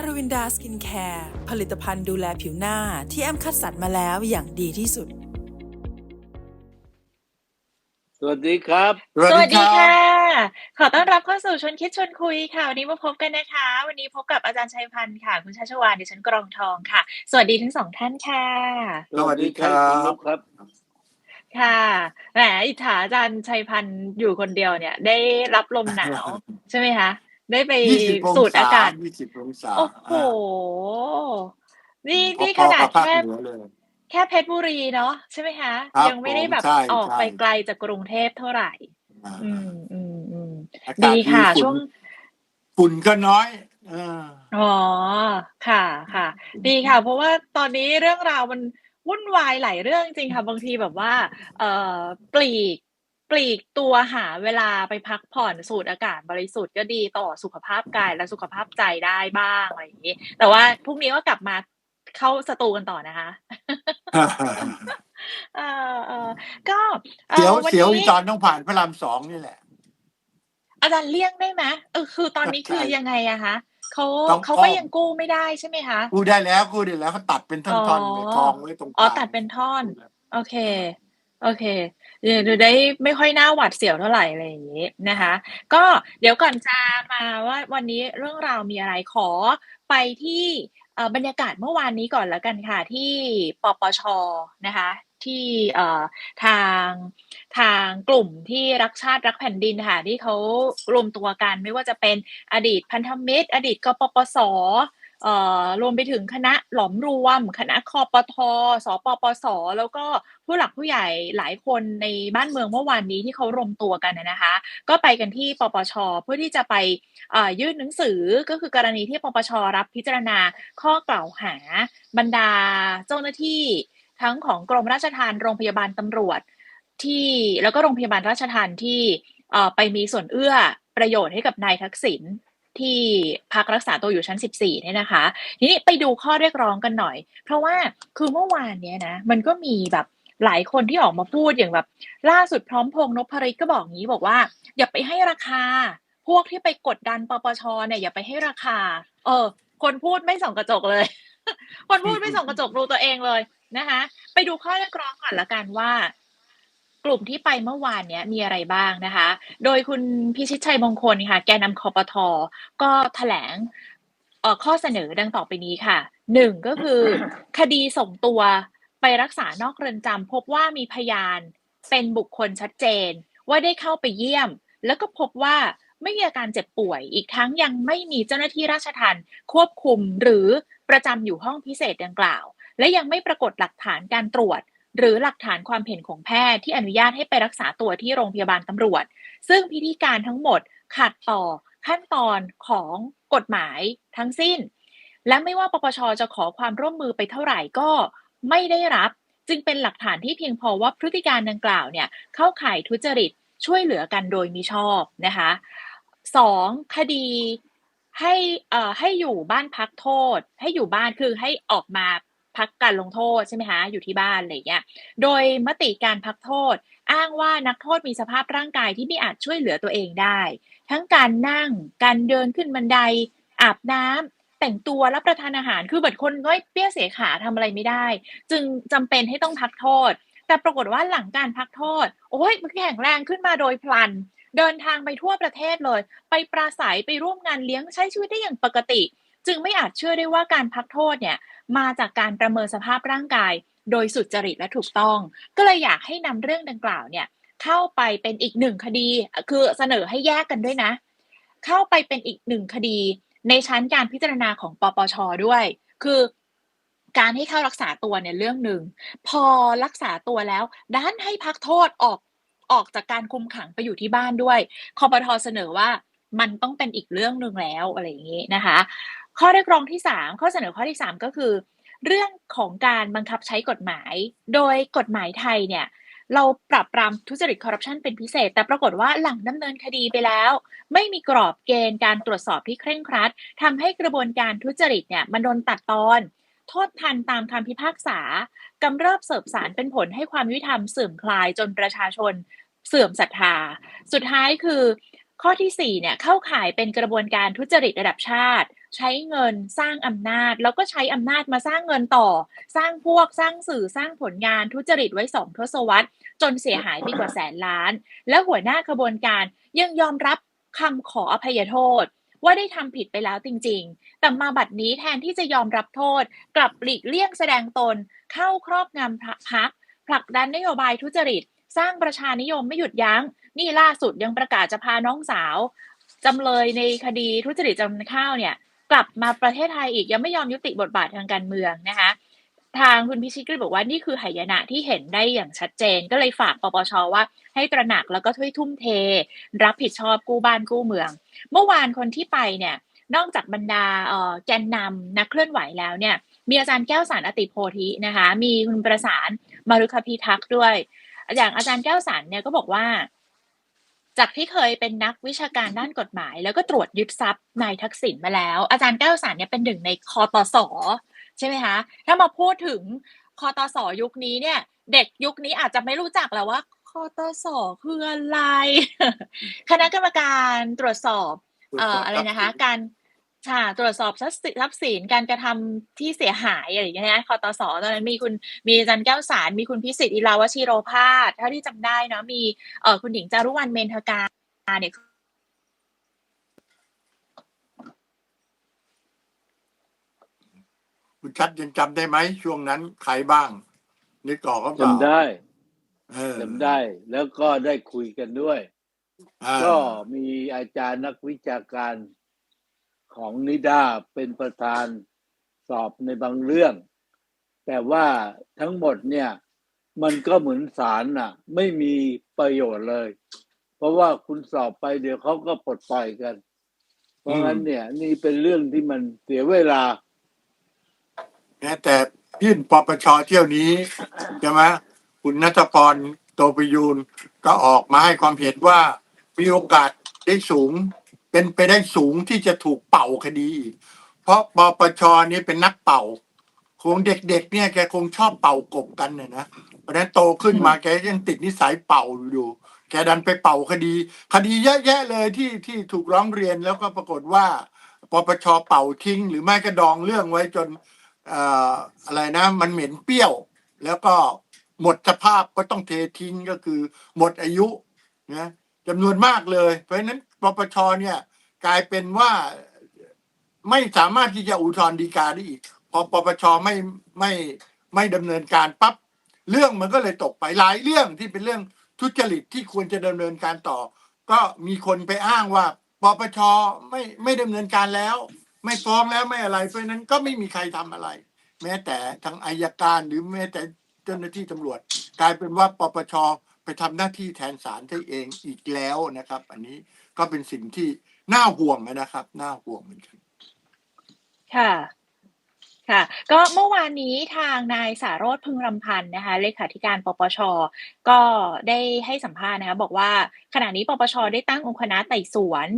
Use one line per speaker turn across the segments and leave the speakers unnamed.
ารวินดาสกินแคร์ผลิตภัณฑ์ดูแลผิวหน้าที่แอมคัดสรรมาแล้วอย่างดีที่สุด
สวัสดีครับ
สวัสดี
รับ
ค่ะ ขอต้อนรับเข้าสู่ชวนคิดชวนคุยค่ะ วันนี้มาพบกันนะคะ วันนี้พบกับอาจารย์ชัยพันธ์ค่ะ คุณชาชวานดิฉันกรองทองค่ะ สวัสดีทั้งสองท่านค่ะ
สวัสดีครับ
ณนกครับ
ค่ะแหมอิจฉาอาจารย์ชัยพันธ์อยู่คนเดียวเนี่ย ได้รับลมหนาว ใช่ไหมคะ ได้ไป
ยี่สิบอง
สูด
ศา
อากาศ
ยี่สิบองศา
โอ้โห นี่
อ่า
นี่
พ
ข
อๆ
นาด
กับภาค
แค่
เหนือเลย
แค่เพชรบุรีเนาะใช่ไหมคะ
ครับ
ยังไม่ได้แบบ
ผมใช่
ออก
ใช่
ไปไกลจากกรุงเทพเท่าไหร่
อ่า
อืมอืมอืม
อากาศ
ดีค่ะ
ฝุ่น
ช่วง
ฝุ่นก็น้อยเออ
อ๋อค่ะค่ะ ดีค่ะ เพราะว่าตอนนี้เรื่องราวมันวุ่นวายหลายเรื่องจริงๆค่ะ บางทีแบบว่า เอ่อปลีก ปลีกตัวหาเวลาไปพักผ่อนสูดอากาศบริสุทธิ์ก็ดีต่อสุขภาพกายและสุขภาพใจได้บ้างอะไรอย่างนี้ แต่ว่าพรุ่งนี้ก็กลับมาเข้าสตูกันต่อนะคะเออเออก็อ่อ
เสียว
วัน
เสียวอี
นี้
ตอนต้องผ่านพระรามสองนี่แหละ
อาจารย์เลี่ยงได้ไหมเออคือตอนนี้คือ
ใช่
ยังไงอะคะเขา
ต้อง
เขา
อ้
ก็
อม
ยังกู้ไม่ได้ใช่ไหมคะ
กูได้แล้วกูได้แล้วเขาตัดเป็นท่อนๆเลย
อ๋อ
กองไว้ตรงก
อ๋อ
ลาง
ตัดเป็นท่อน โอเค โอเค เดี๋ยวดูได้ไม่ค่อยน่าหวาดเสียวเท่าไหร่อะไรอย่างนี้นะคะ ก็เดี๋ยวก่อนจะมาว่าวันนี้เรื่องราวมีอะไรขอไปที่เอ่อบรรยากาศเมื่อวานนี้ก่อนแล้วกันค่ะ ที่ปปชนะคะ ที่เอ่อทางทางกลุ่มที่รักชาติรักแผ่นดินค่ะที่เขารวมตัวกันไม่ว่าจะเป็นอดีตพันธมิตร อดีตกปปส รวมไปถึงคณะหลอมรวม คณะคอปทสปปส แล้วก็ผู้หลักผู้ใหญ่หลายคนในบ้านเมืองเมื่อวานนี้ที่เขารวมตัวกันนะคะ ก็ไปกันที่ปปช เพื่อที่จะไปยื่นหนังสือก็คือกรณีที่ปปชรับพิจารณาข้อกล่าวหาบรรดาเจ้าหน้าที่ทั้งของกรมราชทัณฑ์โรงพยาบาลตำรวจที่แล้วก็โรงพยาบาลราชทัณฑ์ที่ไปมีส่วนเอื้อประโยชน์ให้กับนายทักษิณ ที่พักรักษาตัวอยู่ชั้น 14เนี่ยนะคะ ทีนี้ไปดูข้อเรียกร้องกันหน่อย เพราะว่าคือเมื่อวานเนี้ยนะมันก็มีแบบหลายคนที่ออกมาพูดอย่างแบบ ล่าสุดพร้อมพงนพริตก็บอกงี้บอกว่า อย่าไปให้ราคา พวกที่ไปกดดันปปชเนี่ยอย่าไปให้ราคา เออ คนพูดไม่ส่องกระจกเลย คนพูดไม่ส่องกระจกดูตัวเองเลยนะคะ ไปดูข้อเรียกร้องก่อนละกันว่า กลุ่มที่ไปเมื่อวานเนี้ยมีอะไรบ้างนะคะ โดยคุณพิชิตชัยมงคลค่ะ แกนนำคอปทอก็แถลงข้อเสนอดังต่อไปนี้ค่ะหนึ่งก็คือคดีส่งตัวไปรักษานอกเรือนจำพบว่ามีพยานเป็นบุคคลชัดเจน ว่าได้เข้าไปเยี่ยม แล้วก็พบว่าไม่มีอาการเจ็บป่วย อีกทั้งยังไม่มีเจ้าหน้าที่ราชทัณฑ์ควบคุมหรือประจำอยู่ห้องพิเศษดังกล่าว และยังไม่ปรากฏหลักฐานการตรวจ หรือหลักฐานความเห็นของแพทย์ที่อนุญาตให้ไปรักษาตัวที่โรงพยาบาลตำรวจ ซึ่งพิธีการทั้งหมดขัดต่อขั้นตอนของกฎหมายทั้งสิ้น และไม่ว่าปปชจะขอความร่วมมือไปเท่าไหร่ก็ไม่ได้รับ จึงเป็นหลักฐานที่เพียงพอว่าพฤติการดังกล่าวเนี่ยเข้าข่ายทุจริตช่วยเหลือกันโดยมิชอบนะคะสองคดีให้เอ่อให้อยู่บ้านพักโทษ ให้อยู่บ้านคือให้ออกมา พักการลงโทษใช่ไหมคะอยู่ที่บ้านอะไรเงี้ย โดยมติการพักโทษ อ้างว่านักโทษมีสภาพร่างกายที่ไม่อาจช่วยเหลือตัวเองได้ ทั้งการนั่ง การเดินขึ้นบันได อาบน้ำแต่งตัวรับประทานอาหารคือเหมือนคนง่อยเปี้ยเสียขาทำอะไรไม่ได้ จึงจำเป็นให้ต้องพักโทษ แต่ปรากฏว่าหลังการพักโทษ โอ้ยมันแข็งแรงขึ้นมาโดยพลันเดินทางไปทั่วประเทศเลย ไปปราศัยไปร่วมงานเลี้ยงใช้ชีวิตได้อย่างปกติ จึงไม่อาจเชื่อได้ว่าการพักโทษเนี่ย มาจากการประเมินสภาพร่างกาย โดยสุจริตและถูกต้อง ก็เลยอยากให้นำเรื่องดังกล่าวเนี่ยเข้าไปเป็นอีกหนึ่งคดี คือเสนอให้แยกกันด้วยนะ เข้าไปเป็นอีกหนึ่งคดี ในชั้นการพิจารณาของปปชด้วย คือการให้เข้ารักษาตัวเนี่ยเรื่องหนึ่ง พอรักษาตัวแล้วด้านให้พักโทษออกออกจากการคุมขังไปอยู่ที่บ้านด้วยคอปทเสนอว่ามันต้องเป็นอีกเรื่องหนึ่งแล้วอะไรอย่างนี้นะคะ ข้อเรียกร้องที่ 3 ข้อเสนอข้อที่ 3 ก็คือ เรื่องของการบังคับใช้กฎหมาย โดยกฎหมายไทยเนี่ยเราปรับปรามทุจริตคอร์รัปชันเป็นพิเศษ แต่ปรากฏว่าหลังดำเนินคดีไปแล้ว ไม่มีกรอบเกณฑ์การตรวจสอบที่เคร่งครัดทำให้กระบวนการทุจริตเนี่ยมันโดนตัดตอน โทษทันตามคำพิพากษากำเริบเสบสารเป็นผลให้ความยุติธรรมเสื่อมคลายจนประชาชนเสื่อมศรัทธา สุดท้ายคือข้อที่4เนี่ยเข้าข่ายเป็นกระบวนการทุจริตระดับชาติ ใช้เงินสร้างอำนาจ แล้วก็ใช้อำนาจมาสร้างเงินต่อ สร้างพวกสร้างสื่อสร้างผลงานทุจริตไว้สองทศวรรษ จนเสียหายไปกว่าแสนล้าน และหัวหน้าขบวนการยังยอมรับคำขออภัยโทษ ว่าได้ทำผิดไปแล้วจริง ๆ แต่มาบัดนี้แทนที่จะยอมรับโทษ กลับหลีกเลี่ยงแสดงตน เข้าครอบงำพักผลักดันนโยบายทุจริต สร้างประชานิยมไม่หยุดยัง้ง นี่ล่าสุดยังประกาศจะพาน้องสาวจำเลยในคดีทุจริตจำนำข้าวเนี่ย กลับมาประเทศไทยอีกยังไม่ยอมยุติบทบาททางการเมืองนะคะทางคุณพิชิตก็บอกว่านี่คือหายนะที่เห็นได้อย่างชัดเจน ก็เลยฝากปปชว่าให้ตระหนักแล้วก็ช่วยทุ่มเท รับผิดชอบกู้บ้านกู้เมือง เมื่อวานคนที่ไปเนี่ยนอกจากบรรดาเอ่อแกนนำนักเคลื่อนไหวแล้วเนี่ย มีอาจารย์แก้วสารอติโพธินะคะ มีคุณประสานมารุคพิทักษ์ด้วย อย่างอาจารย์แก้วสารเนี่ยก็บอกว่า จากที่เคยเป็นนักวิชาการด้านกฎหมาย แล้วก็ตรวจยึดทรัพย์นายทักษิณมาแล้ว อาจารย์แก้วสารเนี่ยเป็นหนึ่งในคอตสใช่ไหมคะถ้ามาพูดถึงคอตสยุคนี้เนี่ย เด็กยุคนี้อาจจะไม่รู้จักแล้วว่าคอตสคืออะไร คณะกรรมการตรวจสอบเอ่ออะไรนะคะ การ ค่ะ ตรวจสอบทรัพย์สินทรัพย์สินการกระทำที่เสียหายอะไรอย่างเงี้ยนะคอตสตอนนั้นมีคุณมีอาจารย์แก้วสาร มีคุณพิสิทธิ์อิลาวชิโรภาสเท่าที่จำได้เนาะมีเอ่อคุณหญิงจารุวรรณเมนทการเนี่ย
คุณชัดยังจำได้ไหมช่วงนั้นใครบ้างนึกออกก็เปล่า
จำได้
เออ
จำได้ แล้วก็ได้คุยกันด้วย
อ่า
ก็มีอาจารย์นักวิชาการ ของนิด้าเป็นประธานสอบในบางเรื่อง แต่ว่าทั้งหมดเนี่ย มันก็เหมือนสารน่ะ ไม่มีประโยชน์เลย เพราะว่าคุณสอบไปเดี๋ยวเขาก็ปลดปล่อยกัน เพราะงั้นเนี่ย นี่เป็นเรื่องที่มันเสียเวลา
แม้แต่ยื่นปปชเที่ยวนี้ใช่ไหมคุณนัทพรโตประยูนก็ออกมาให้ความเห็นว่ามีโอกาสได้สูง เป็นไปได้สูงที่จะถูกเป่าคดี เพราะปปชนี่เป็นนักเป่าคงเด็กๆเนี่ยแกคงชอบเป่ากบกันน่ะนะเพราะนั้นโตขึ้นมาแกยังติดนิสัยเป่าอยู่ แกดันไปเป่าคดี คดีเยอะแยะเลยที่ที่ถูกร้องเรียนแล้วก็ปรากฏว่าปปชเป่าทิ้ง หรือไม่ก็ดองเรื่องไว้จนเอ่ออะไรนะ มันเหม็นเปรี้ยว แล้วก็หมดสภาพก็ต้องเททิ้งก็คือ หมดอายุนะ จำนวนมากเลย เพราะฉะนั้นปปชเนี่ย กลายเป็นว่าไม่สามารถที่จะอุทธรณ์ฎีกาได้อีก พอปปชไม่ไม่ไม่ดำเนินการปั๊บเรื่องมันก็เลยตกไปหลายเรื่องที่เป็นเรื่องทุจริตที่ควรจะดำเนินการต่อ ก็มีคนไปอ้างว่าปปชไม่ไม่ดำเนินการแล้ว ไม่ฟ้องแล้วไม่อะไร เพราะนั้นก็ไม่มีใครทำอะไร แม้แต่ทางอายการหรือแม้แต่เจ้าหน้าที่ตำรวจ กลายเป็นว่าปปช ทำหน้าที่แทนศาลได้เองอีกแล้วนะครับ อันนี้ก็เป็นสิ่งที่น่าห่วงนะครับ น่าห่วงเหมือนกัน
ค่ะค่ะก็เมื่อวานนี้ทางนายสารโรธพึงรำพันธ์นะคะเลขาธิการปปช ก็ได้ให้สัมภาษณ์นะคะบอกว่าขณะนี้ปปชได้ตั้งองค์คณะไต่สวน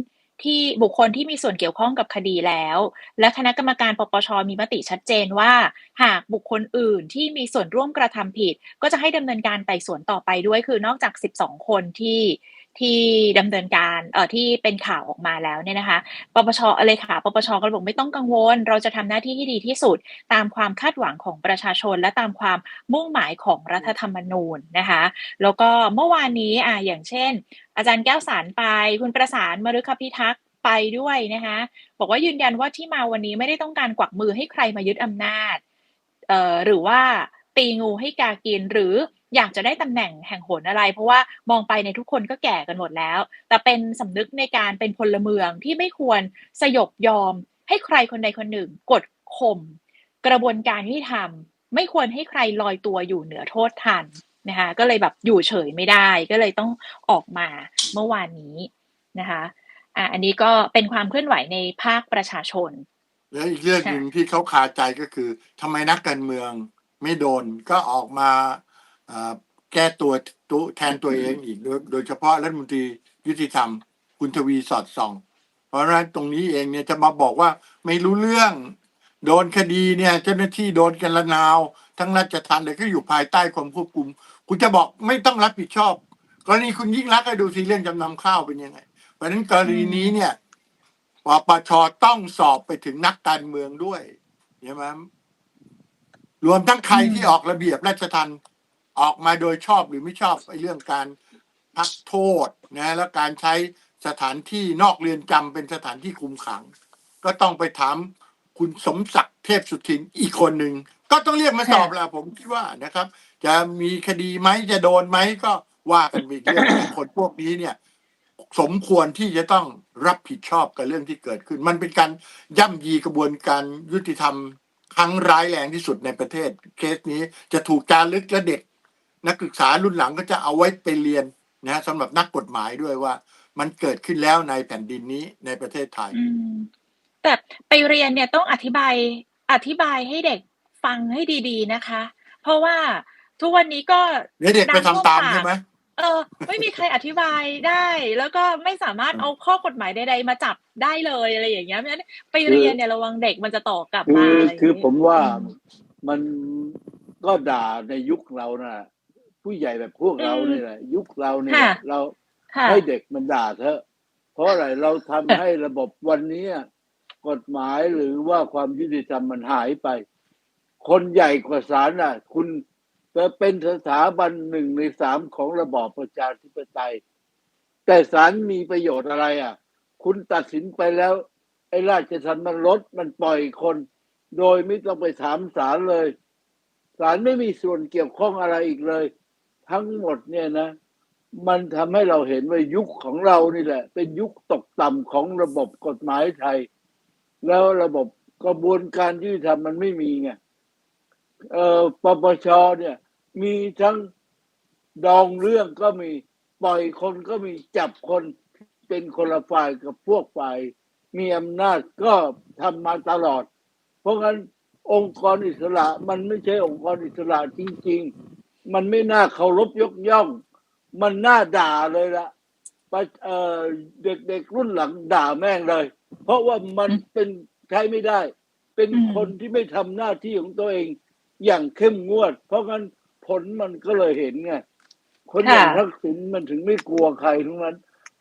ที่บุคคลที่มีส่วนเกี่ยวข้องกับคดีแล้ว และคณะกรรมการปปชมีมติชัดเจนว่า หากบุคคลอื่นที่มีส่วนร่วมกระทำผิด ก็จะให้ดำเนินการไต่สวนต่อไปด้วยคือนอกจาก 12 คนที่ ที่ดำเนินการเอ่อที่เป็นข่าวออกมาแล้วเนี่ยนะคะปปชเลยค่ะปปชก็บอกไม่ต้องกังวล เราจะทำหน้าที่ที่ดีที่สุด ตามความคาดหวังของประชาชน และตามความมุ่งหมายของรัฐธรรมนูญนะคะ แล้วก็เมื่อวานนี้อ่าอย่างเช่น อาจารย์แก้วสารไป คุณประสานมฤคพิทักษ์ไปด้วยนะคะบอกว่ายืนยันว่าที่มาวันนี้ไม่ได้ต้องการกวักมือให้ใครมายึดอำนาจเอ่อหรือว่า ตีงูให้กากินหรืออยากจะได้ตำแหน่งแห่งหนอะไร เพราะว่ามองไปในทุกคนก็แก่กันหมดแล้ว แต่เป็นสำนึกในการเป็นพลเมืองที่ไม่ควรสยบยอม ให้ใครคนใดคนหนึ่งกดข่มกระบวนการยุติธรรมไม่ควรให้ใครลอยตัวอยู่เหนือโทษทันนะคะก็เลยแบบอยู่เฉยไม่ได้ก็เลยต้องออกมาเมื่อวานนี้นะคะอะอันนี้ก็เป็นความเคลื่อนไหวในภาคประชาชน
แล้วอีกเรื่องหนึ่งที่เขาคาใจก็คือทำไมนักการเมือง ไม่โดนก็ออกมาแก้ตัวตัวแทนตัวเองอีก โดยเฉพาะรัฐมนตรียุติธรรม คุณทวีสอดส่อง เพราะฉะนั้นตรงนี้เองเนี่ยจะมาบอกว่าไม่รู้เรื่อง โดนคดีเนี่ยเจ้าหน้าที่โดนกันละนาว ทั้งราชทัณฑ์เลยก็อยู่ภายใต้ความควบคุม คุณจะบอกไม่ต้องรับผิดชอบกรณีคุณยิ่งรักษณ์ก็ดูสิเรื่องจำนำข้าวเป็นยังไง เพราะฉะนั้นกรณีนี้เนี่ยปปชต้องสอบไปถึงนักการเมืองด้วยใช่ไหม รวมทั้งใคร
อืม
ที่ออกระเบียบราชทันออกมาโดยชอบหรือไม่ชอบไอ้เรื่องการพักโทษนะแล้วการใช้สถานที่นอกเรือนจำเป็นสถานที่คุมขัง ก็ต้องไปถามคุณสมศักดิ์เทพสุทินอีกคนหนึ่งก็ต้องเรียกมาสอบแหละผมคิดว่านะครับ จะมีคดีไหมจะโดนไหมก็ว่ากันไปอีกเรื่องแต่คนพวกนี้เนี่ย สมควรที่จะต้องรับผิดชอบกับเรื่องที่เกิดขึ้น มันเป็นการย่ำยีกระบวนการยุติธรรม ครั้งร้ายแรงที่สุดในประเทศ เคสนี้จะถูกจารึกและเด็ก นักศึกษารุ่นหลังก็จะเอาไว้ไปเรียนนะสำหรับนักกฎหมายด้วยว่า มันเกิดขึ้นแล้วในแผ่นดินนี้ในประเทศไทย
อืมแต่ไปเรียนเนี่ยต้องอธิบายอธิบายให้เด็กฟังให้ดี ๆ นะคะ เพราะว่าทุกวันนี้ก็
เดี๋ยวเด็กไปทำตามใช่ไหม
เออ ไม่มีใครอธิบายได้ แล้วก็ไม่สามารถเอาข้อกฎหมายใดๆมาจับได้เลยอะไรอย่างเงี้ยเพราะฉะนั้นไปเรียนเนี่ยระวังเด็กมันจะต่อกลับ
คื
มา
อ
อะไรอย่าง
คือ
งี้
ผมว่า
อืม
มันก็ด่าในยุคเราน่ะ ผู้ใหญ่แบบพวกเราเนี่ยแหละยุคเราเนี่ย
ค่ะ
เรา
ค่ะ
ให้เด็กมันด่าเถอะ เพราะอะไรเราทำให้ระบบวันนี้กฎหมายหรือว่าความยุติธรรมมันหายไป คนใหญ่กว่าศาลน่ะ คุณ เป็นสถาบันหนึ่งในสามของระบอบประชาธิปไตย แต่ศาลมีประโยชน์อะไรอะ คุณตัดสินไปแล้ว ไอ้ราชทัณฑ์มันลดมันปล่อยคน โดยไม่ต้องไปถามศาลเลยศาลไม่มีส่วนเกี่ยวข้องอะไรอีกเลย ทั้งหมดเนี่ยนะ มันทำให้เราเห็นว่ายุคของเรานี่แหละ เป็นยุคตกต่ำของระบบกฎหมายไทย แล้วระบบกระบวนการยุติธรรมมันไม่มีไงเอ่อปปชเนี่ย มีทั้งดองเรื่องก็มีปล่อยคนก็มีจับคนเป็นคนละฝ่ายกับพวกฝ่าย มีอำนาจก็ทำมาตลอด เพราะงั้นองค์กรอิสระมันไม่ใช่องค์กรอิสระจริง ๆ มันไม่น่าเคารพยกย่อง มันน่าด่าเลยละไปเอ่อเด็กๆรุ่นหลังด่าแม่งเลย เพราะว่ามันเป็นใช้ไม่ได้ เป็นคนที่ไม่ทำหน้าที่ของตัวเองอย่างเข้มงวด เพราะงั้น ผลมันก็เลยเห็นไงคนอย่างทักษิณมันถึงไม่กลัวใครทั้งนั้น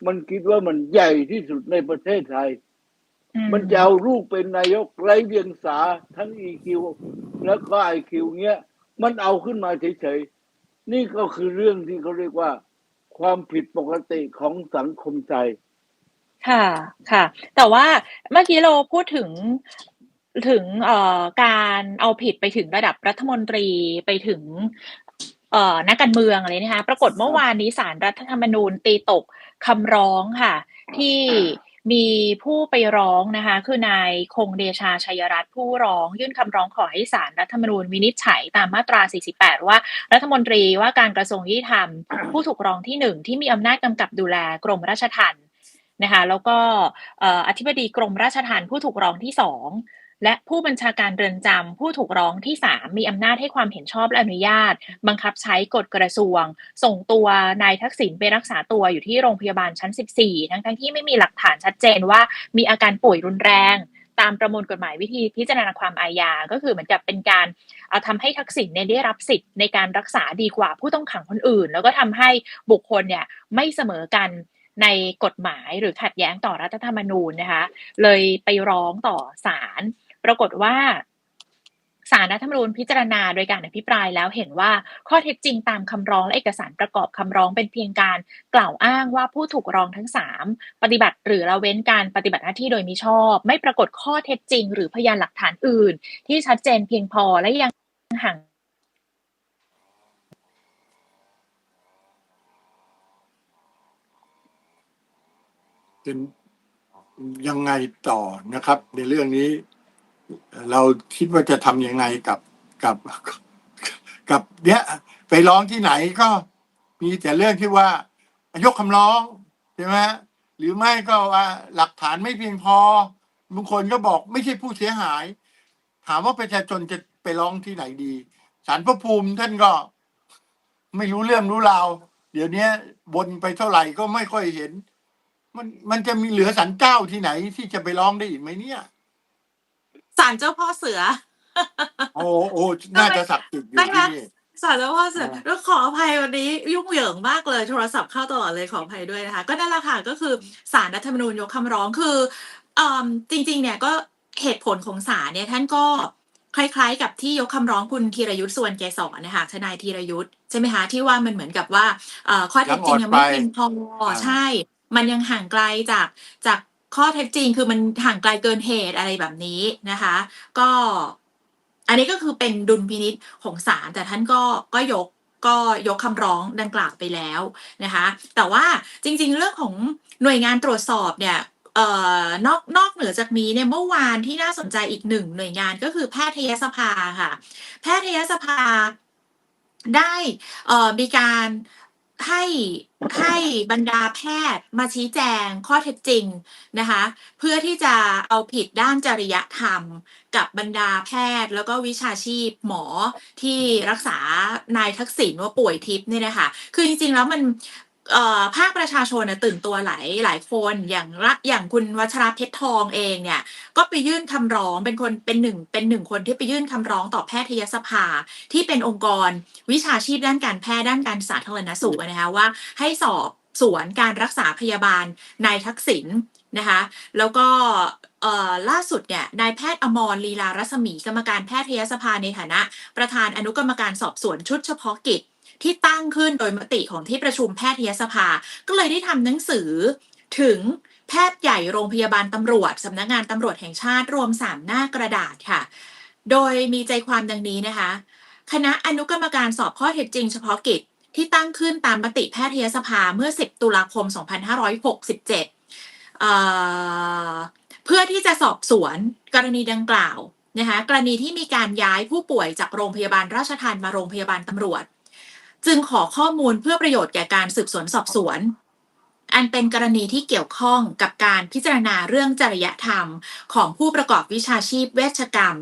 มันคิดว่ามันใหญ่ที่สุดในประเทศไทย
อื
มันจะเอาลูกเป็นนายกไร้เดียงสาทั้ง EQ แล้วก็ IQ เงี้ย มันเอาขึ้นมาเฉยๆ นี่ก็คือเรื่องที่เขาเรียกว่า ความผิดปกติของสังคมไทย
ค่ะ ค่ะ แต่ว่าเมื่อกี้เราพูดถึง ถึงเอ่อการเอาผิดไปถึงระดับรัฐมนตรีไปถึงเอ่อนักการเมืองอะไรนะคะปรากฏเมื่อวานนี้ศาลรัฐธรรมนูญตีตกคำร้องค่ะ ที่มีผู้ไปร้องนะคะ คือนายคงเดชาชัยรัตน์ผู้ร้อง ยื่นคำร้องขอให้ศาลรัฐธรรมนูญวินิจฉัยตามมาตรา 48 ว่า รัฐมนตรีว่าการกระทรวงยุติธรรม ผู้ถูกร้องที่หนึ่งที่มีอำนาจกำกับดูแลกรมราชทัณฑ์นะคะแล้วก็เอ่ออธิบดีกรมราชทัณฑ์ผู้ถูกร้องที่สอง และผู้บัญชาการเรือนจำผู้ถูกร้องที่ 3 มีอำนาจให้ความเห็นชอบและอนุญาต บังคับใช้กฎกระทรวง ส่งตัวนายทักษิณไปรักษาตัวอยู่ที่โรงพยาบาลชั้น 14 ทั้งทั้งๆที่ไม่มีหลักฐานชัดเจนว่ามีอาการป่วยรุนแรงตามประมวลกฎหมายวิธีพิจารณาความอาญา ก็คือเหมือนกับเป็นการเอาทำให้ทักษิณเนี่ยได้รับสิทธิ์ในการรักษาดีกว่าผู้ต้องขังคนอื่น แล้วก็ทำให้บุคคลเนี่ยไม่เสมอกันในกฎหมายหรือขัดแย้งต่อรัฐธรรมนูญนะคะ เลยไปร้องต่อศาล ปรากฏว่าสารรัฐธรรมนูญพิจารณาโดยการอภิปรายแล้วเห็นว่าข้อเท็จจริงตามคำร้องและเอกสารประกอบคำร้องเป็นเพียงการกล่าวอ้างว่าผู้ถูกร้องทั้งสามปฏิบัติหรือละเว้นการปฏิบัติหน้าที่โดยมิชอบ ไม่ปรากฏข้อเท็จจริง หรือพยานหลักฐานอื่น ที่ชัดเจนเพียงพอและยังห่าง
เป็นยังไงต่อนะครับ ในเรื่องนี้ เราคิดว่าจะทำยังไงกับกับกับเนี้ยไปร้องที่ไหนก็มีแต่เรื่องที่ว่ายกคำร้องใช่ไหมหรือไม่ก็ว่าหลักฐานไม่เพียงพอบางคนก็บอกไม่ใช่ผู้เสียหาย ถามว่าประชาชนจะไปร้องที่ไหนดีศาลพระภูมิท่านก็ไม่รู้เรื่องรู้ราวเดี๋ยวนี้บนไปเท่าไหร่ก็ไม่ค่อยเห็น มันมันจะมีเหลือสันเจ้าที่ไหนที่จะไปร้องได้อีกไหมเนี่ย
ศาลเจ้าพ่อเสือ
โอ้โอ้น่าจะศักดิ์สิทธิ์อยู่ที่นี่
ศาลเจ้าพ่อเสือ
อ่า
แล้วขออภัยวันนี้ยุ่งเหยิงมากเลยโทรศัพท์เข้าตลอดเลยขออภัยด้วยนะคะ ก็นั่นแหละค่ะก็คือศาลรัฐธรรมนูญยกคำร้องคือ
เอ่อจริงๆเนี่ยก็เหตุผลของศาลเนี่ยท่านก็คล้ายๆ กับที่ยกคำร้องคุณธีรยุทธ์ส่วนแกสอนนะคะทนายธีรยุทธ์ใช่ไหมคะที่ว่ามันเหมือนกับว่าเอ่อข้อเท็จจริงยังไม่เพียงพอ
อ่า
ใช่ มันยังห่างไกลจากจาก ข้อเท็จจริงคือมันห่างไกลเกินเหตุอะไรแบบนี้นะคะ ก็อันนี้ก็คือเป็นดุลพินิษของศาลแต่ท่านก็ก็ยกก็ยกคำร้องดังกล่าวไปแล้วนะคะ แต่ว่าจริงๆ เรื่องของหน่วยงานตรวจสอบเนี่ยเอ่อนอกนอกเหนือจากนี้เนี่ยเมื่อวานที่น่าสนใจอีกหนึ่งหน่วยงานก็คือแพทยสภาค่ะ แพทยสภาได้มีการ ให้ให้บรรดาแพทย์มาชี้แจงข้อเท็จจริงนะคะ เพื่อที่จะเอาผิดด้านจริยธรรม กับบรรดาแพทย์ แล้วก็วิชาชีพหมอที่รักษานายทักษิณว่าป่วยทิพย์เนี่ยนะคะคือจริงๆแล้วมัน เอ่อภาคประชาชนน่ะตื่นตัวหลายหลายคนอย่างละอย่างคุณวัชระเพชรทองเองเนี่ย ก็ไปยื่นคำร้องเป็นคนเป็นหนึ่งเป็นหนึ่งคนที่ไปยื่นคำร้องต่อแพทยสภา ที่เป็นองค์กรวิชาชีพด้านการแพทย์ด้านการสาธารณสุขนะคะว่าให้สอบสวนการรักษาพยาบาลนายทักษิณนะคะแล้วก็ล่าสุดเนี่ยนายแพทย์อมรลีลารัศมีกรรมการแพทยสภาในฐานะ ประธานอนุกรรมการสอบสวนชุดเฉพาะกิจ ที่ตั้งขึ้นโดยมติของที่ประชุมแพทยสภา ก็เลยได้ทำหนังสือถึงแพทย์ใหญ่โรงพยาบาลตำรวจสำนักงานตำรวจแห่งชาติรวม 3 หน้ากระดาษค่ะ โดยมีใจความดังนี้นะคะ คณะอนุกรรมการสอบข้อเท็จจริงเฉพาะกิจที่ตั้งขึ้นตามมติแพทยสภาเมื่อ 10 ตุลาคม 2567เอ่อเพื่อที่จะสอบสวนกรณีดังกล่าวนะคะกรณีที่มีการย้ายผู้ป่วยจากโรงพยาบาลราชทัณฑ์มาโรงพยาบาลตำรวจ จึงขอข้อมูลเพื่อประโยชน์แก่การสืบสวนสอบสวน อันเป็นกรณีที่เกี่ยวข้องกับการพิจารณาเรื่องจริยธรรม ของผู้ประกอบวิชาชีพเวชกรรม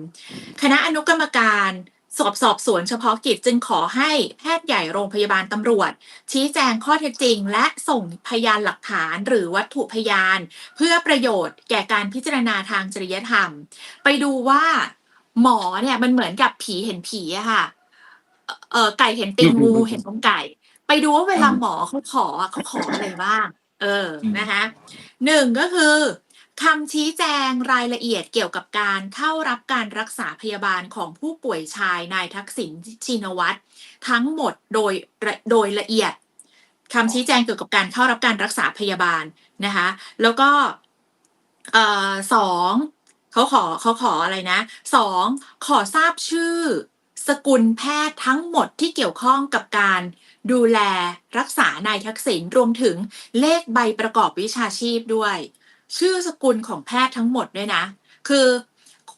คณะอนุกรรมการสอบสอบสวนเฉพาะกิจจึงขอให้แพทย์ใหญ่โรงพยาบาลตำรวจ ชี้แจงข้อเท็จจริง และส่งพยานหลักฐานหรือวัตถุพยาน เพื่อประโยชน์แก่การพิจารณาทางจริยธรรม ไปดูว่า หมอเนี่ยมันเหมือนกับผีเห็นผีอะค่ะ เออไก่เห็นตีนงูเห็นตรงไก่ ไปดูว่าเวลาหมอเขาขออะเขาขออะไรบ้าง เออนะคะหนึ่งก็คือคำชี้แจงรายละเอียดเกี่ยวกับการเข้ารับการรักษาพยาบาลของผู้ป่วยชายนายทักษิณชินวัตรทั้งหมดโดยโดยละเอียดคำชี้แจงเกี่ยวกับการเข้ารับการรักษาพยาบาลนะคะแล้วก็เอ่อสองเขาขอเขาขออะไรนะสองขอทราบชื่อ สกุลแพทย์ทั้งหมดที่เกี่ยวข้องกับการดูแลรักษานายทักษิณรวมถึงเลขใบประกอบวิชาชีพด้วย ชื่อสกุลของแพทย์ทั้งหมดด้วยนะ คือ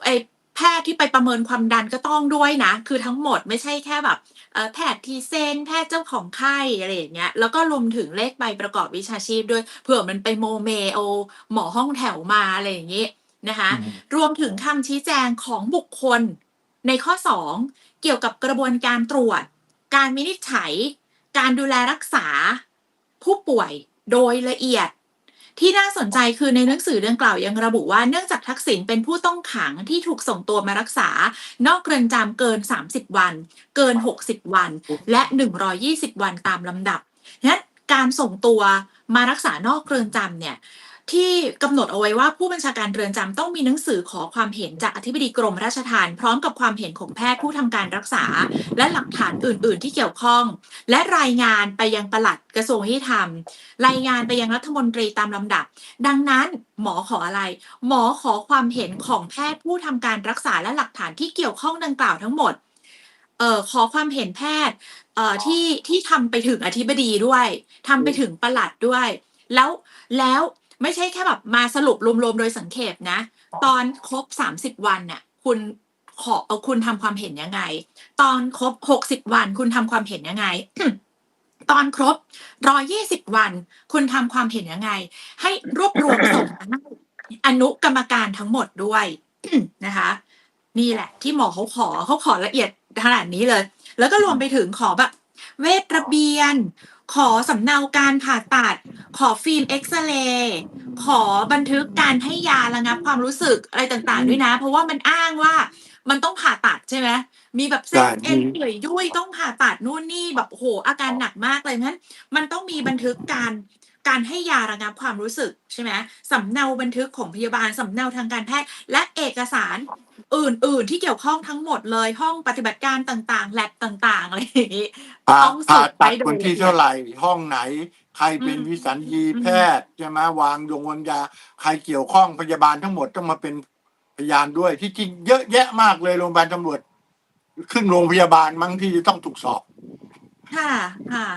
ไอแพทย์ที่ไปประเมินความดันก็ต้องด้วยนะ คือทั้งหมดไม่ใช่แค่แบบเอ่อแพทย์ทีเซนแพทย์เจ้าของไข้อะไรอย่างเงี้ยแล้วก็รวมถึงเลขใบประกอบวิชาชีพด้วยเผื่อมันไปโมเมโอหมอห้องแถวมาอะไรอย่างงี้นะคะรวมถึงคำชี้แจงของบุคคลในข้อ 2 เกี่ยวกับกระบวนการตรวจ การวินิจฉัย การดูแลรักษา ผู้ป่วยโดยละเอียด ที่น่าสนใจคือในหนังสือดังกล่าวยังระบุว่าเนื่องจากทักษิณเป็นผู้ต้องขังที่ถูกส่งตัวมารักษา นอกเรือนจำเกิน 30 วัน เกิน 60 วัน และ 120 วันตามลำดับนั้นการส่งตัวมารักษานอกเรือนจำเนี่ย ที่กำหนดเอาไว้ว่าผู้บัญชาการเรือนจำต้องมีหนังสือขอความเห็นจากอธิบดีกรมราชทัณฑ์พร้อมกับความเห็นของแพทย์ผู้ทำการรักษา และหลักฐานอื่น ๆ ที่เกี่ยวข้อง และรายงานไปยังปลัดกระทรวงยุติธรรม รายงานไปยังรัฐมนตรีตามลำดับ ดังนั้นหมอขออะไร หมอขอความเห็นของแพทย์ผู้ทำการรักษาและหลักฐานที่เกี่ยวข้องดังกล่าวทั้งหมดเอ่อขอความเห็นแพทย์เอ่อที่ที่ทำไปถึงอธิบดีด้วยทำไปถึงปลัดด้วย แล้วแล้ว ไม่ใช่แค่แบบมาสรุปรวมๆโดยสังเขปนะ ตอนครบสามสิบวันน่ะ คุณขอเอาคุณทำความเห็นยังไง ตอนครบหกสิบวัน คุณทำความเห็นยังไง ตอนครบร้อยี่สิบวัน คุณทำความเห็นยังไง ให้รวบรวมส่งอนุกรรมการทั้งหมดด้วยนะคะ นี่แหละ ที่หมอเขาขอเขาขอละเอียดขนาดนี้เลย แล้วก็รวมไปถึงขอแบบเวทระเบียน ขอสำเนาการผ่าตัด ขอฟิล์มเอ็กซเรย์ขอบันทึกการให้ยาระงับความรู้สึกอะไรต่างๆ ด้วยนะ เพราะว่ามันอ้างว่ามันต้องผ่าตัดใช่ไหมมีแบบเส้น
ใช่
เอ็นเปื่อยยุ่ยต้องผ่าตัดนู่นนี่แบบโอ้โหอาการหนักมากเลยงั้น มันต้องมีบันทึกการ การให้ยาระงับความรู้สึกใช่ไหมสำเนาบันทึกของพยาบาล สำเนาทางการแพทย์ และเอกสารอื่น ๆ ที่เกี่ยวข้องทั้งหมดเลยห้องปฏิบัติการต่างๆแลบต่างๆอะไรอย่างนี้
ผ่า
ต้อง
ผ่า
สืบ
ตัด
ไปโดย
คนที่
ละเอียด
เท่าไหร่ห้องไหน ใครเป็น
อืม
วิสัญญี
อืม
แพทย์ใช่ไหมวางยงวางยาใครเกี่ยวข้องพยาบาลทั้งหมดต้องมาเป็นพยานด้วยที่จริงเยอะแยะมากเลยโรงพยาบาลตำรวจครึ่งโรงพยาบาลมั้งที่จะต้องถูกสอบ
ค่ะ ค่ะ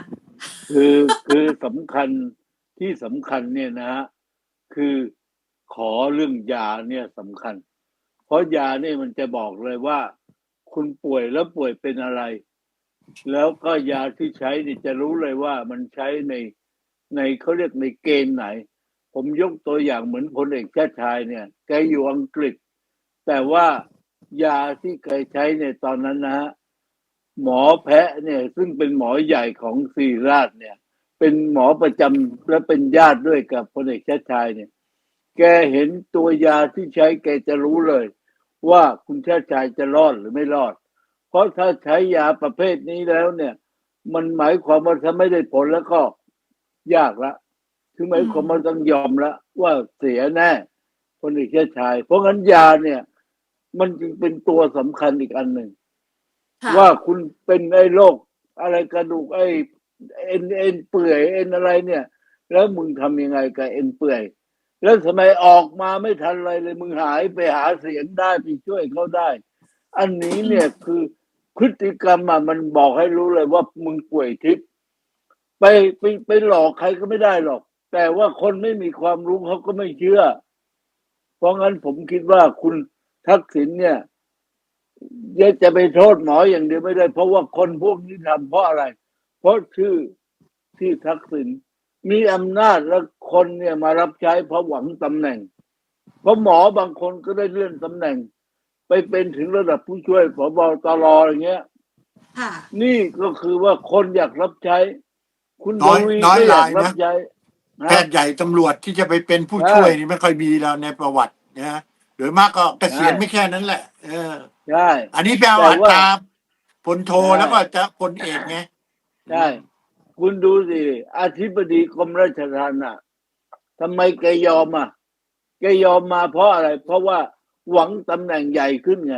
คือคือสำคัญ ที่สำคัญเนี่ยนะฮะคือขอเรื่องยาเนี่ยสำคัญ เพราะยาเนี่ยมันจะบอกเลยว่า คุณป่วยแล้วป่วยเป็นอะไร แล้วก็ยาที่ใช้เนี่ยจะรู้เลยว่ามันใช้ในในเขาเรียกในเกณฑ์ไหน ผมยกตัวอย่างเหมือนพลเอกชาติชายเนี่ยแกอยู่อังกฤษ แต่ว่ายาที่เคยใช้ในตอนนั้นนะฮะหมอแพะเนี่ยซึ่งเป็นหมอใหญ่ของศรีราชเนี่ย เป็นหมอประจำและเป็นญาติด้วยกับพลเอกชาติชายเนี่ย แกเห็นตัวยาที่ใช้แกจะรู้เลย ว่าคุณชาติชายจะรอดหรือไม่รอด เพราะถ้าใช้ยาประเภทนี้แล้วเนี่ย มันหมายความว่าถ้าไม่ได้ผลแล้วก็ยากละคือหมายความว่าต้องยอมละว่าเสียแน่พลเอกชาติชาย เพราะงั้นยาเนี่ย มันจึงเป็นตัวสำคัญอีกอันหนึ่ง
ค่ะ
ว่าคุณเป็นไอ้โรคอะไรกระดูกไอ้ เอ็นเอ็นเปื่อยเอ็นอะไรเนี่ย แล้วมึงทำยังไงกับเอ็นเปื่อย แล้วทำไมออกมาไม่ทันอะไรเลยมึงหายไปหาเสียงได้ไปช่วยเขาได้ อันนี้เนี่ยคือพฤติกรรมอะมันบอกให้รู้เลยว่ามึงป่วยทิพย์ไปไปไปหลอกใครก็ไม่ได้หรอก แต่ว่าคนไม่มีความรู้เขาก็ไม่เชื่อ เพราะงั้นผมคิดว่าคุณทักษิณเนี่ยจะไปโทษหมออย่างเดียวไม่ได้ เพราะว่าคนพวกนี้ทำเพราะอะไร ราะชื่อที่ทักษิณมีอำนาจแล้วคนเนี่ยมารับใช้เพราะหวังตำแหน่ง เพราะหมอบางคนก็ได้เลื่อนตำแหน่ง ไปเป็นถึงระดับผู้ช่วยผบตรอย่างเงี้ย
ค่ะ
นี่ก็คือว่าคนอยากรับใช้ คุณ
น้อย
ทวี
น้อย
ก็อยาก
รายนะ
รับใช้นะ
แพทย์ใหญ่ตำรวจที่จะไปเป็นผู้
ใช่
ช่วยนี่ไม่ค่อยมีแล้วในประวัตินะโดยมากก็เกษียณ
ใช่
ไม่แค่นั้นแหละ เออ
ใช่
อันนี้แปล
แต่
ว่า
ว่า
ตามพลโท
ใช่
แล้วก็จะพลเอกไง
ใช่ คุณดูสิอธิบดีกรมราชทัณฑ์อะทำไมแกยอมอะแกยอมมาเพราะอะไร เพราะว่าหวังตำแหน่งใหญ่ขึ้นไง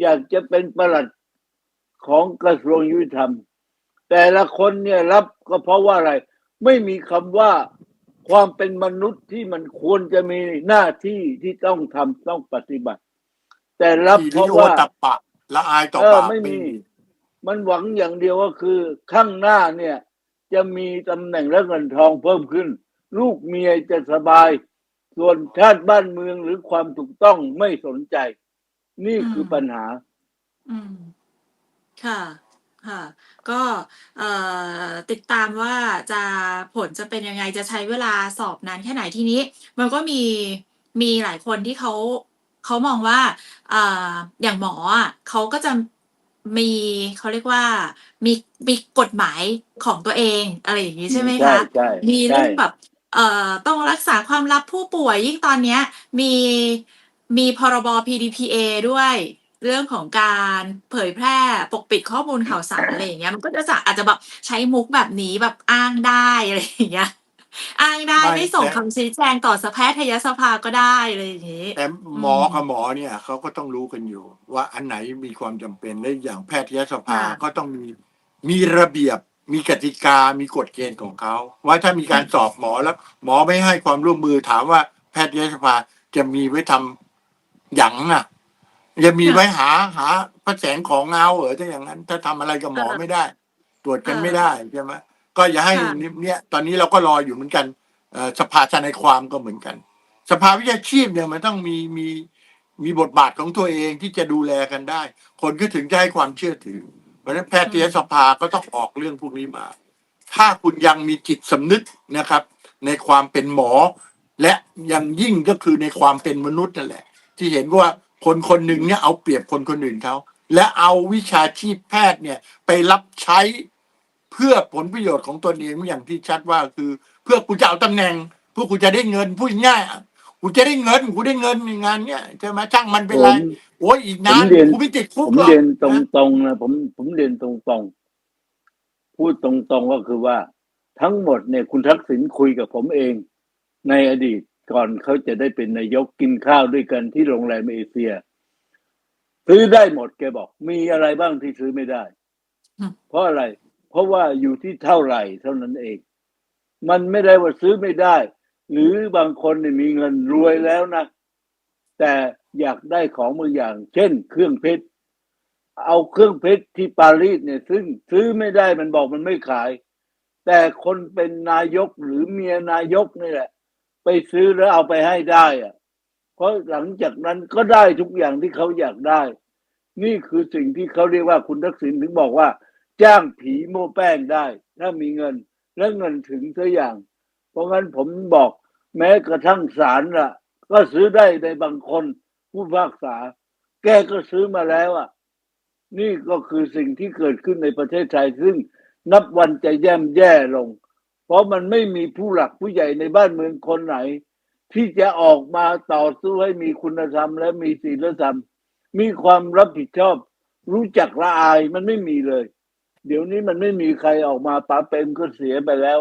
อยากจะเป็นประหลัดของกระทรวงยุติธรรม แต่ละคนเนี่ยรับก็เพราะว่าอะไร ไม่มีคำว่าความเป็นมนุษย์ที่มันควรจะมีหน้าที่ที่ต้องทำต้องปฏิบัติ แต่รับ
ที
เพ
นี้
ราะ
โอ
ว่า
ตับปะละอายต่อบาป
เออไม่
ไม่
มันหวังอย่างเดียวก็คือข้างหน้าเนี่ย จะมีตำแหน่งและเงินทองเพิ่มขึ้น ลูกเมียจะสบาย ส่วนชาติบ้านเมืองหรือความถูกต้องไม่สนใจ นี่คือปัญหา
อืม ค่ะค่ะก็ติดตามว่าจะผลจะเป็นยังไงจะใช้เวลาสอบนานแค่ไหนทีนี้ มันก็มีมีหลายคนที่เขาเขามองว่าออย่างหมอเขาก็จะ มีเขาเรียกว่า มีมีกฎหมายของตัวเองอะไรอย่างนี้ใช่ไหม
ใช่
คะ
ใช่
มีเรื่อง
ใช่
แบบเอ่อต้องรักษาความลับผู้ป่วยยิ่งตอนเนี้ย มีมีพรบ PDPA ด้วย เรื่องของการเผยแพร่ปกปิดข้อมูลข่าวสารอะไรอย่างเงี้ยมันก็จะจะอาจจะแบบใช้มุกแบบนี้แบบอ้างได้อะไรอย่างเงี้ย อ้างได้
ไม่
ไม่ส่ง
แต่
คำชี้แจงต่อสแพทยสภาก็ได้อะไรอย่างงี้
แต่หมอ
อืม
กับหมอเนี่ยเขาก็ต้องรู้กันอยู่ ว่าอันไหนมีความจำเป็นและอย่างแพทยสภา
ค่ะ
ก็ต้องมีมีระเบียบ มีกติกามีกฎเกณฑ์ของเขาว่าถ้ามีการสอบหมอแล้ว หมอไม่ให้ความร่วมมือถามว่าแพทยสภาจะมีไว้ทำหยังอะ จะมีไว้หาหาพระแสงของเงาเหรอถ้าอย่างนั้น ถ้าทำอะไรกับหมอไม่ได้ ตรวจกันไม่ได้ใช่ไหม ก็อย่าให้
ค่ะ
เนี่ยตอนนี้เราก็รออยู่เหมือนกันเอ่อสภาทนายความก็เหมือนกัน สภาวิชาชีพเนี่ยมันต้องมีมีมีบทบาทของตัวเองที่จะดูแลกันได้ คนก็ถึงจะให้ความเชื่อถือ เพราะฉะนั้นแพทยสภาก็ต้องออกเรื่องพวกนี้มา ถ้าคุณยังมีจิตสำนึกนะครับ ในความเป็นหมอ และยังยิ่งก็คือในความเป็นมนุษย์นั่นแหละ ที่เห็นว่าคนคนหนึ่งเนี่ยเอาเปรียบคนคนอื่นเขาและเอาวิชาชีพแพทย์เนี่ยไปรับใช้ เพื่อผลประโยชน์ของตนเองอย่างที่ชัดว่าคือ เพื่อกูจะเอาตำแหน่งเพื่อกูจะได้เงินพูดง่ายๆอะกูจะได้เงินกูได้เงินในงานเนี้ยใช่ไหมช่างมันเป็นไร
ผม
โอ้ยอีกนาน
ผมเรียน
กูไม่ติดคุ
ผ
ก
ม
หรอก
เรียนต
นะ
รงๆนะผมผมเรียนตรงๆพูดตรงๆก็คือว่า ทั้งหมดเนี่ยคุณทักษิณคุยกับผมเอง ในอดีตก่อนเขาจะได้เป็นนายกกินข้าวด้วยกันที่โรงแรมเอเชียซื้อได้หมดแกบอก มีอะไรบ้างที่ซื้อไม่ได้
อืม
เพราะอะไร เพราะว่าอยู่ที่เท่าไหร่เท่านั้นเอง มันไม่ได้ว่าซื้อไม่ได้ หรือบางคนเนี่ยมีเงินรวยแล้วนะ แต่อยากได้ของบางอย่าง เช่น เครื่องเพชรเอาเครื่องเพชรที่ปารีสเนี่ย ซึ่งซื้อไม่ได้มันบอกมันไม่ขาย แต่คนเป็นนายกหรือเมียนายกนี่แหละ ไปซื้อแล้วเอาไปให้ได้อะเพราะหลังจากนั้นก็ได้ทุกอย่างที่เขาอยากได้ นี่คือสิ่งที่เขาเรียกว่าคุณทักษิณถึงบอกว่า จ้างผีโม้แป้งได้ ถ้ามีเงินและเงินถึงสักอย่าง เพราะงั้นผมบอกแม้กระทั่งศาลล่ะ ก็ซื้อได้ในบางคนผู้พากษา แกก็ซื้อมาแล้วอะ นี่ก็คือสิ่งที่เกิดขึ้นในประเทศไทยซึ่งนับวันจะแย่มแย่ลง เพราะมันไม่มีผู้หลักผู้ใหญ่ในบ้านเมืองคนไหน ที่จะออกมาต่อสู้ให้มีคุณธรรม และมีศีลธรรม มีความรับผิดชอบ รู้จักละอายมันไม่มีเลย เดี๋ยวนี้มันไม่มีใครออกมาป๋าเปรมก็เสียไปแล้ว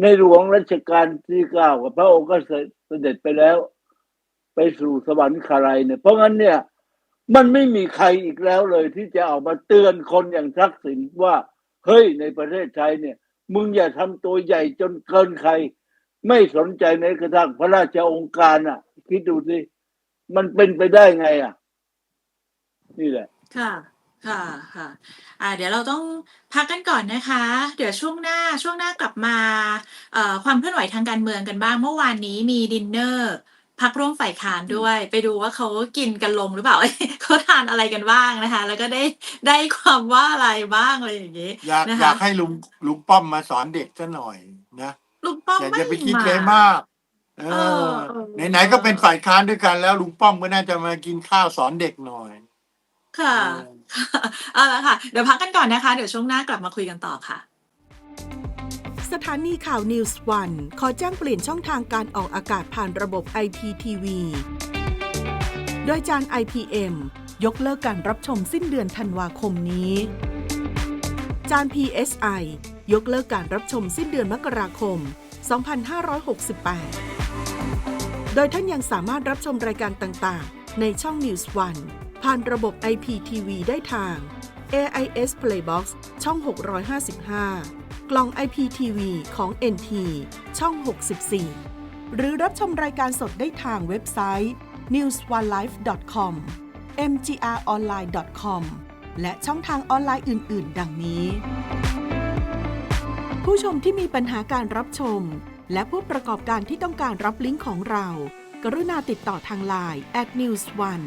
ในหลวงรัชกาลที่เก้ากับพระองค์ก็เสด็จไปแล้ว ไปสู่สวรรค์คาลัยเนี่ยเพราะงั้นเนี่ย มันไม่มีใครอีกแล้วเลย ที่จะออกมาเตือนคนอย่างทักษิณว่า เฮ้ยในประเทศไทยเนี่ย มึงอย่าทำตัวใหญ่จนเกินใคร ไม่สนใจในกระทั่งพระราชองค์การอะ คิดดูสิมันเป็นไปได้ไงอะ นี่แหละ
ค่ะ ค่ะค่ะ อ่า เดี๋ยวเราต้องพักกันก่อนนะคะ เดี๋ยวช่วงหน้าช่วงหน้ากลับมาเอ่อความเคลื่อนไหวทางการเมืองกันบ้าง เมื่อวานนี้มีดินเนอร์พักร่วมฝ่ายค้านด้วย ไปดูว่าเขากินกันลงหรือเปล่า เขาทานอะไรกันบ้างนะคะ แล้วก็ได้ได้ความว่าอะไรบ้างอะไรอย่างงี้
อยาก
นะ
อยา
คะ
กให้ลุงลุงป้อมมาสอนเด็กซะหน่อยนะ
ลุงป้อม
อย่า
ไม่
จะไปคิด
มา
เลยมาก เอ
เอ
อ
อเออ
ไหนๆก็เป็นฝ่ายค้านด้วยกันแล้วลุงป้อมก็น่าจะมากินข้าวสอนเด็กหน่อย
ค่ะ เอ เอาละค่ะ เดี๋ยวพักกันก่อนนะคะ เดี๋ยวช่วงหน้ากลับมาคุยกันต่อค่ะ
สถานีข่าว News One ขอแจ้งเปลี่ยนช่องทางการออกอากาศผ่านระบบ IPTV โดยจาน IPM ยกเลิกการรับชมสิ้นเดือนธันวาคมนี้ จาน PSI ยกเลิกการรับชมสิ้นเดือนมกราคม 2568 โดยท่านยังสามารถรับชมรายการต่างๆ ในช่อง News One ผ่านระบบ IPTV ได้ทาง AIS Playbox ช่อง 655 กล่อง IPTV ของ NT ช่อง 64 หรือรับชมรายการสดได้ทางเว็บไซต์ newsonelife.com mgronline.com และช่องทางออนไลน์อื่น ๆ ดังนี้ ผู้ชมที่มีปัญหาการรับชม และผู้ประกอบการที่ต้องการรับลิงก์ของเรา กรุณาติดต่อทางไลน์ at news one